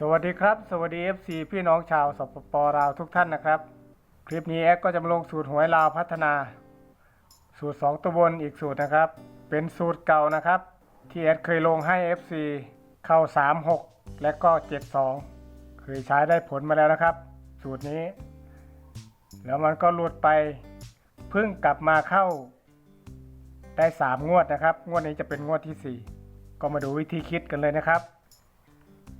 สวัสดีครับ สวัสดี FC พี่น้องชาวสปปลาวทุกท่านนะครับ คลิปนี้แอดก็จะมาลงสูตรหวยลาวพัฒนา สูตร 2ตัวบนอีกสูตรนะครับ เป็นสูตรเก่านะครับ ที่แอดเคยลงให้ FC เข้า 36 และก็ 72 เคยใช้ได้ผลมาแล้วนะครับ สูตรนี้ แล้วมันก็หลุดไปเพิ่งกลับมาเข้าได้ 3 งวดนะครับ งวดนี้จะเป็นงวดที่ 4 ก็มาดูวิธีคิดกันเลยนะครับ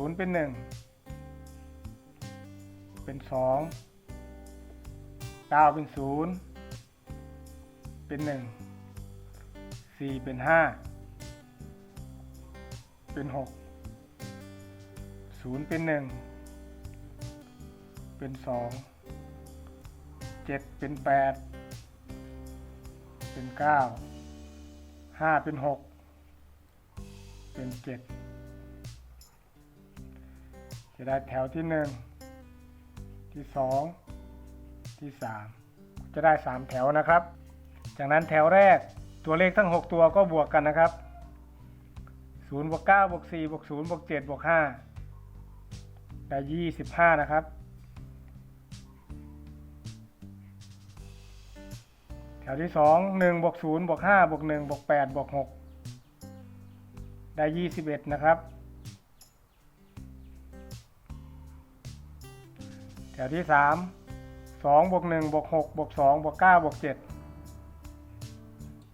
ศูนย์เป็นหนึ่งเป็นสองเก้าเป็นศูนย์เป็นหนึ่งสี่เป็นห้าเป็นหกศูนย์เป็นหนึ่งเป็นสองเจ็ดเป็นแปดเป็นเก้าห้าเป็นหกเป็นเจ็ด จะได้แถวที่หนึ่งที่สองที่สามจะได้สามแถวนะครับ จากนั้นแถวแรกตัวเลขทั้งหกตัวก็บวกกันนะครับศูนย์บวกเก้าบวกสี่บวกศูนย์บวกเจ็ดบวกห้าได้ยี่สิบห้านะครับ แถวที่สองหนึ่งบวกศูนย์บวกห้าบวกหนึ่งบวกแปดบวกหกได้ยี่สิบเอ็ดนะครับ ถวที่สามสองบวกหนึ่งบวกหกบวกสองบวกเก้าบวกเจ็ด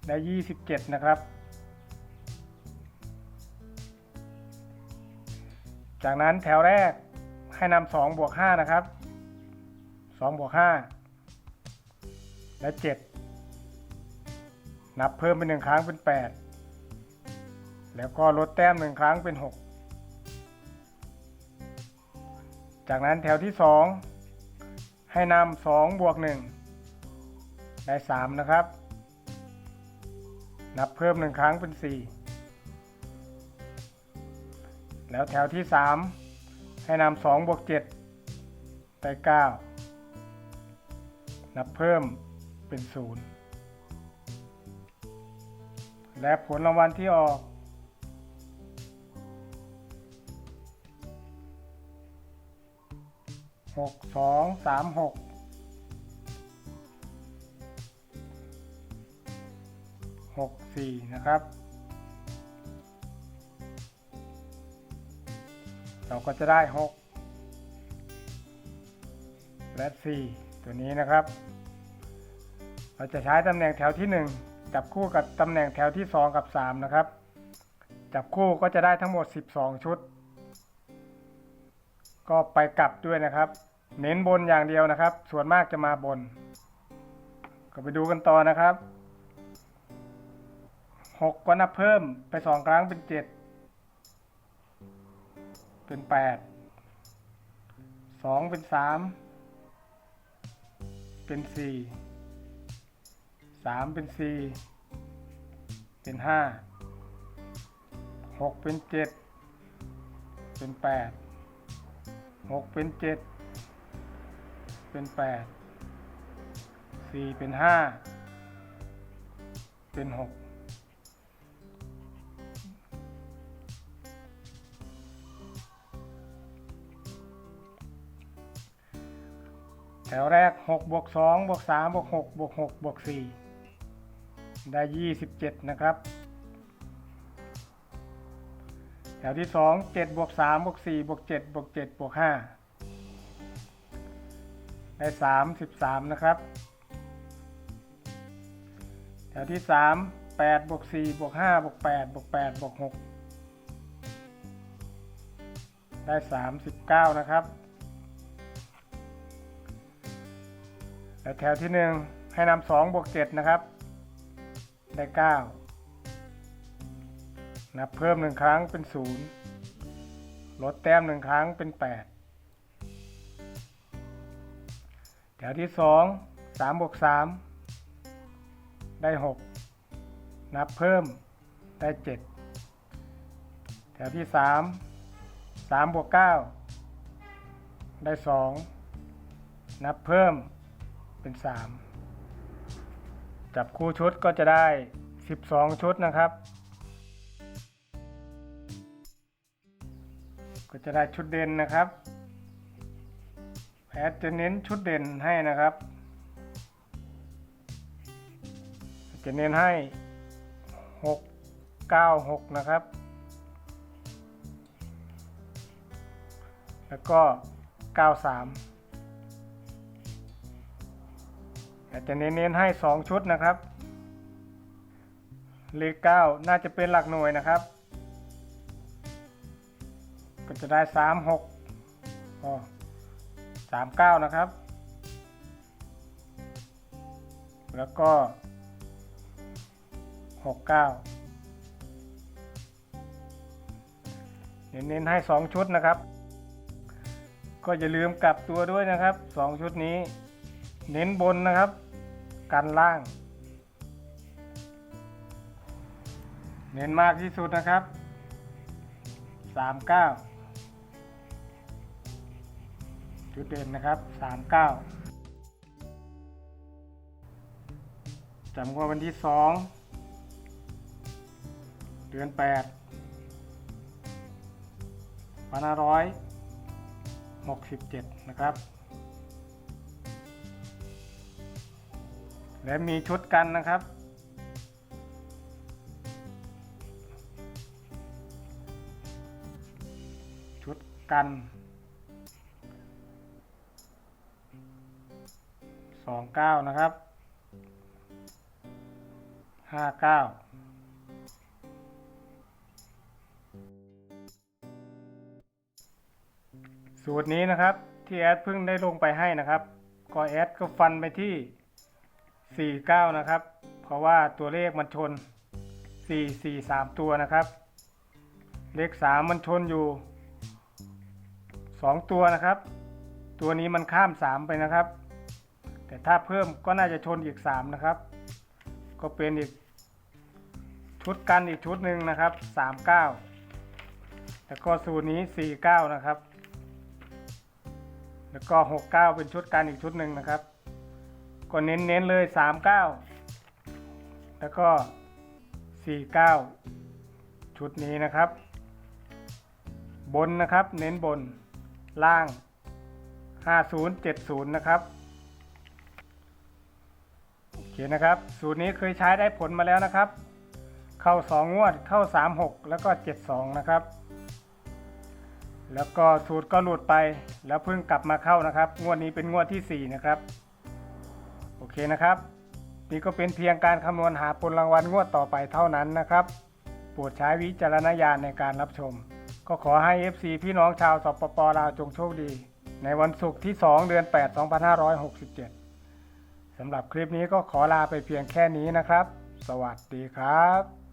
ได้ยี่สิบเจ็ดนะครับ จากนั้นแถวแรกให้นำสองบวกห้านะครับสองบวกห้าและเจ็ดนับเพิ่มเป็นหนึ่งครั้งเป็นแปดแล้วก็ลดแต้มหนึ่งครั้งเป็นหกจากนั้นแถวที่สอง ให้นำสองบวกหนึ่งได้สามนะครับ นับเพิ่มหนึ่งครั้งเป็นสี่แล้วแถวที่สามให้นำสองบวกเจ็ดได้เก้านับเพิ่มเป็นศูนย์และผลรางวัลที่ออก หกสองสามหกหกสี่นะครับ เราก็จะได้หกและสี่ตัวนี้นะครับ เราจะใช้ตำแหน่งแถวที่หนึ่งจับคู่กับตำแหน่งแถวที่สองกับสามนะครับ จับคู่ก็จะได้ทั้งหมด 12 ชุด ก็ไปกลับด้วยนะครับ เน้นบนอย่างเดียวนะครับ ส่วนมากจะมาบน ก็ไปดูกันต่อนะครับหกก็นับเพิ่มไปสองครั้งเป็นเจ็ดเป็นแปดสองเป็นสามเป็นสี่สามเป็นสี่เป็นห้าหกเป็นเจ็ดเป็นแปด หกเป็นเจ็ดเป็นแปดสี่เป็นห้าเป็นหกแถวแรกหกบวกสองบวกสามบวกหกบวกหกบวกสี่ได้ยี่สิบเจ็ดนะครับ ถวที่สองเจ็ดบวกสามบวกสี่บวกเจ็ดบวกเจ็ดบวกห้าได้สามสิบสามนะครับ แถวที่สามแปดบวกสี่บวกห้าบวกแปดบวกแปดบวกหกได้สามสิบเก้านะครับและแถวที่หนึ่งให้นำสองบวกเจ็ดนะครับ ได้เก้า นับเพิ่มหนึ่งครั้งเป็นศูนย์ลดแต้มหนึ่งครั้งเป็นแปดแถวที่สองสามบวกสามได้หกนับเพิ่มได้เจ็ดแถวที่สามสามบวกเก้าได้สองนับเพิ่มเป็นสามจับคู่ชุดก็จะได้สิบสองชุดนะครับ ก็จะได้ชุดเด่นนะครับแอดจะเน้นชุดเด่นให้นะครับ จะเน้นให้หกเก้าหกนะครับ แล้วก็เก้าสามแต่จะเน้นๆให้สองชุดนะครับ เลขเก้าน่าจะเป็นหลักหน่วยนะครับ ก็จะได้สามหกอ๋อสามเก้านะครับ แล้วก็หกเก้าเน้นให้สองชุดนะครับ ก็อย่าลืมกลับตัวด้วยนะครับสองชุดนี้ เน้นบนนะครับ กันล่าง เน้นมากที่สุดนะครับสามเก้า จุดเด่นนะครับสามเก้าจำว่าวันที่สองเดือนแปดพันห้าร้อยหกสิบเจ็ดนะครับ และมีชุดกันนะครับชุดกัน สองเก้านะครับห้าเก้าสูตรนี้นะครับที่แอดเพิ่งได้ลงไปให้นะครับ ก็แอดก็ฟันไปที่ 49 นะครับ เพราะว่าตัวเลขมันชน 4 4 3 ตัวนะครับ เลข 3 มันชนอยู่ 2 ตัวนะครับ ตัวนี้มันข้าม 3 ไปนะครับ แต่ถ้าเพิ่มก็น่าจะชนอีก 3 นะครับ ก็เป็นอีกชุดกันอีกชุดหนึ่งนะครับ 39 แล้วก็สูตรนี้ 49 นะครับ แล้วก็ 69 เป็นชุดกันอีกชุดหนึ่งนะครับ ก็เน้นๆเลย 39 แล้วก็ 49 ชุดนี้นะครับ บนนะครับเน้นบนล่าง 5070 นะครับ เคนะครับ สูตรนี้เคยใช้ได้ผลมาแล้วนะครับ เข้า 2 งวดเข้า 36 แล้วก็ 72 นะครับ แล้วก็สูตรก็หลุดไปแล้วเพิ่งกลับมาเข้านะครับ งวดนี้เป็นงวดที่ 4 นะครับ โอเคนะครับนี่ก็เป็นเพียงการคำนวณหาผลรางวัลงวดต่อไปเท่านั้นนะครับโปรดใช้วิจารณญาณในการรับชม ก็ขอให้ FC พี่น้องชาวสปปลาวจงโชคดี ในวันศุกร์ที่ 2 เดือน 8 2567 สำหรับคลิปนี้ก็ขอลาไปเพียงแค่นี้นะครับ สวัสดีครับ